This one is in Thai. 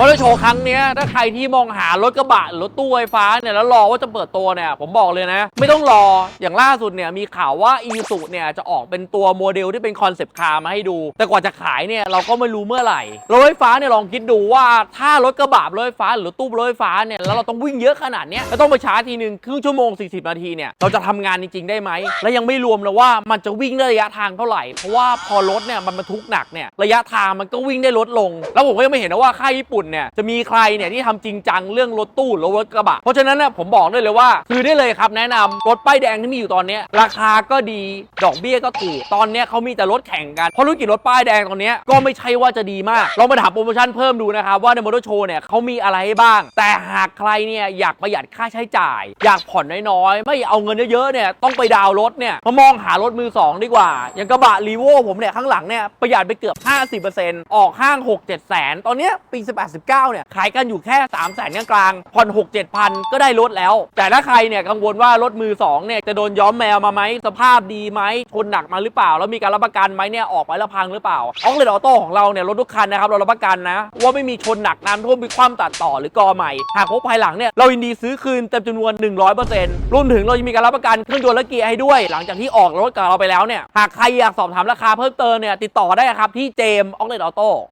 มอเตอร์โชว์ครั้งเนี้ยถ้าใครที่มองหารถกระบะหรือรถตู้ไฟฟ้าเนี่ยแล้วรอว่าจะเปิดตัวเนี่ยผมบอกเลยนะ ไม่ต้องรออย่างล่าสุดเนี่ยมีข่าวว่าอีสุเนี่ยจะออกเป็นตัวโมเดลที่เป็นคอนเซปต์คาร์มาให้ดู แต่กว่าจะขายเนี่ยเราก็ไม่รู้เมื่อไหร่รถไฟฟ้าเนี่ยลองคิดดูว่าถ้ารถกระบะรถไฟฟ้าหรือรถตู้รถไฟฟ้าเนี่ยแล้วเราต้องวิ่งเยอะขนาดเนี้ยแล้วต้องไปชาร์จทีหนึ่งครึ่งชั่วโมง 40 นาทีเนี่ยเราจะทำงานจริงๆได้ไหมและยังไม่รวมนะว่ามันจะวิ่งได้ระยะทางเท่าไหร่เพราะว่าพอรถเนี่ยมันบรรทุกหนักเนี่ยระยะทางมันก็วิ่งได้ลดลง แล้วผมก็ยังไม่เห็นนะว่าค่ายญี่ปุ่นเนี่ยจะมีใครเนี่ยที่ทำจริงจังเรื่องรถตู้หรือรถกระบะ เพราะฉะนั้นเนี่ยผมบอกได้เลยว่าคือได้เลยครับแนะนำรถป้ายแดงที่มีอยู่ตอนนี้ราคาก็ดีดอกเบี้ยก็ถูกตอนนี้เขามีแต่รถแข่งกันเพราะธุรกิจรถป้ายแดงตอนนี้ก็ไม่ใช่ว่าจะดีมากลองมาถามโปรโมชั่นเพิ่มดูนะครับว่าในมอเตอร์โชว์เนี่ยเขามีอะไรให้บ้าง แต่หากใครเนี่ยอยากประหยัดค่าใช้จ่าย อยากผ่อนน้อยๆไม่เอาเงินเยอะๆเนี่ยต้องไปดาวรถเนี่ยมามองหารถมือสองดีกว่า อย่างกระบะรีโวผมเนี่ยข้างหลังเนี่ยประหยัดไปเกือบ 50%ออกห้าง 6 7แสนตอนนี้ปี18 19เนี่ยขายกันอยู่แค่3แสนกลางๆผ่อน6 7พันก็ได้รถแล้ว แต่ถ้าใครเนี่ยกังวลว่ารถมือสองเนี่ยจะโดนย้อมแมวมาไหมสภาพดีไหมชนหนักมาหรือเปล่า แล้วมีการรับประกันไหมเนี่ยออกไปแล้วพังหรือเปล่าออกเลยออโต้ของเราเนี่ยรถทุกคันนะครับเรารับประกันนะว่าไม่มีชนหนักน้ำท่วมมีความตัดต่อหรือกอใหม่หากพบภายหลังเนี่ยเรายินดีซื้อคืนเต็มจำนวน 100%รวมถึงเรายังมีการรับประกันเครื่องยนต์และเกียร์ให้ด้วย หลังจากที่ออกรถกับเราไปแล้วเนี่ยหากใครอยากสอบถามราคาเพิ่มเติมเนี่ยติดต่อได้ครับที่เจมออกเลออโต้